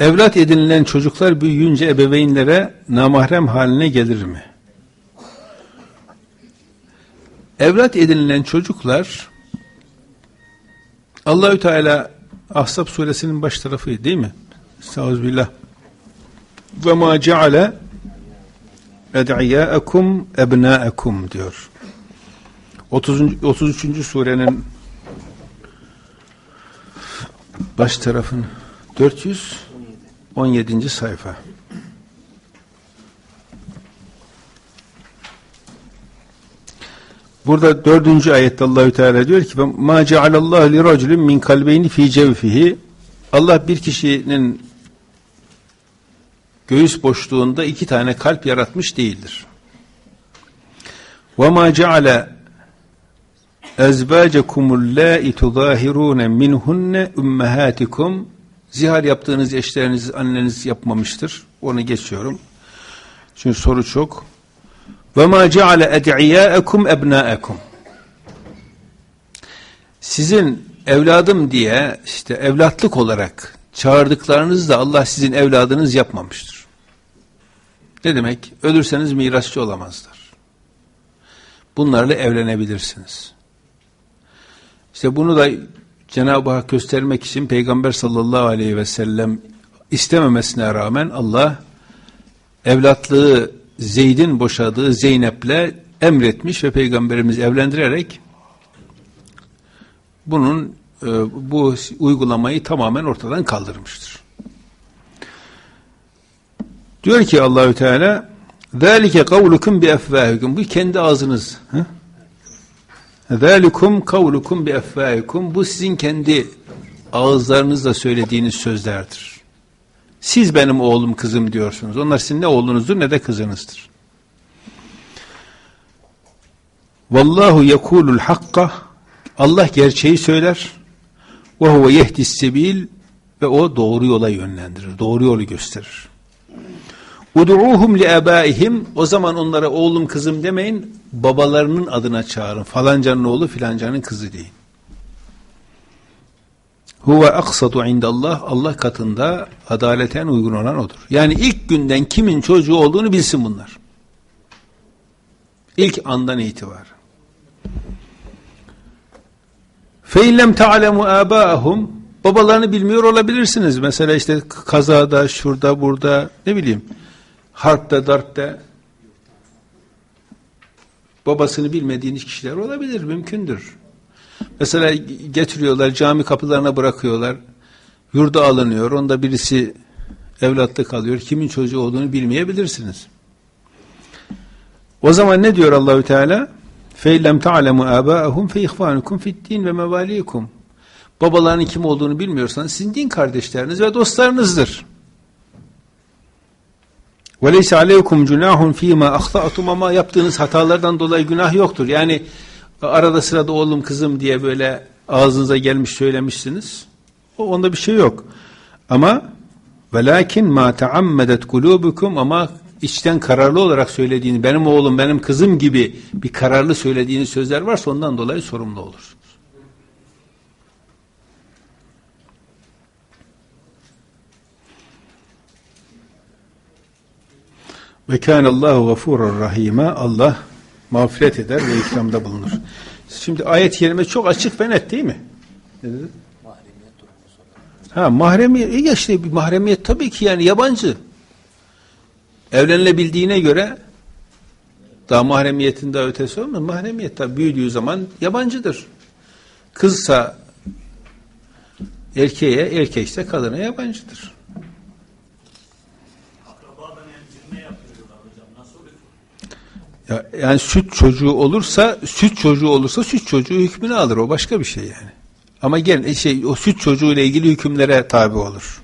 Evlat edinilen çocuklar büyüyünce ebeveynlere namahrem haline gelir mi? Evlat edinilen çocuklar Allahü Teala Ahzab suresinin baş tarafı değil mi? Estağfirullah. Ve ma ceale ed'iyâekum ebnâekum diyor. 30. 33. surenin baş tarafını 417. sayfa. Burada dördüncü ayette Allahü Teala diyor ki ma cealallahu li raculin min kalbeyni fi cevfihi Allah bir kişinin göğüs boşluğunda iki tane kalp yaratmış değildir. Ve ma ceale ezvacekumul lâi tudâhirûne minhunne zihar yaptığınız eşleriniz anneniz yapmamıştır. Onu geçiyorum. Çünkü soru çok. Ve ma ceale ed'iyâekum ebnâekum sizin evladım diye işte evlatlık olarak çağırdıklarınızı da Allah sizin evladınız yapmamıştır. Ne demek? Ölürseniz mirasçı olamazlar. Bunlarla evlenebilirsiniz. İşte bunu da Cenab-ı Hak göstermek için Peygamber sallallahu aleyhi ve sellem istememesine rağmen Allah evlatlığı Zeyd'in boşadığı Zeynep'le emretmiş ve Peygamberimiz evlendirerek bunun e, bu uygulamayı tamamen ortadan kaldırmıştır. Diyor ki Allahü Teala ذَٰلِكَ قَوْلُكُمْ بِاَفْوَاهِكُمْ Bu kendi ağzınız. Zalikum kavlukum bi effaikum. Bu sizin kendi ağızlarınızla söylediğiniz sözlerdir. Siz benim oğlum kızım diyorsunuz. Onlar sizin ne oğlunuzdur ne de kızınızdır. Vallahu yekulul hakka. Allah gerçeği söyler. Ve huve yehdis sebil ve o doğru yola yönlendirir. Doğru yolu gösterir. Udu'uhum li ebaihim o zaman onlara oğlum kızım demeyin babalarının adına çağırın. Falancanın oğlu filancanın kızı deyin. Huve aksatu indallah Allah katında adaleten uygun olan odur. Yani ilk günden kimin çocuğu olduğunu bilsin bunlar. İlk andan itibaren. Fe illem ta'lemu abâhum babalarını bilmiyor olabilirsiniz. Mesela işte kazada, şurada, burada ne bileyim harpte, darpte babasını bilmediğiniz kişiler olabilir, mümkündür. Mesela getiriyorlar, cami kapılarına bırakıyorlar, yurda alınıyor, onda birisi evlatlık alıyor, kimin çocuğu olduğunu bilmeyebilirsiniz. O zaman ne diyor Allahü Teala? فَاِلَّمْ تَعْلَمُوا آبَاءَهُمْ فَاِخْوَانُكُمْ فِي الدِّينِ وَمَوَالِيكُمْ Babalarının kim olduğunu bilmiyorsanız sizin din kardeşleriniz ve dostlarınızdır. وَلَيْسَ عَلَيْكُمْ جُنَاهٌ ف۪ي مَا اَخْطَأْتُمْ Ama yaptığınız hatalardan dolayı günah yoktur. Yani arada sırada oğlum kızım diye böyle ağzınıza gelmiş söylemişsiniz. O onda bir şey yok. Ama velakin ma taammedet kulubukum ama içten kararlı olarak söylediğini, benim oğlum, benim kızım gibi bir kararlı söylediğiniz sözler varsa ondan dolayı sorumlu olursunuz. Ve kânallâhu gafûran rahîmâ Allah mağfiret eder ve ikramda bulunur. Şimdi ayet kelime çok açık ve net değil mi? Ha mahremiyet, ya işte bir mahremiyet tabii ki yani yabancı. Evlenilebildiğine göre daha mahremiyetin daha ötesi olmaz. Mahremiyet tabii büyüdüğü zaman yabancıdır. Kızsa erkeğe, erkekse kadına yabancıdır. Ya, yani süt çocuğu olursa, süt çocuğu olursa süt çocuğu hükmünü alır. O başka bir şey yani. Ama gel şey o süt çocuğu ile ilgili hükümlere tabi olur.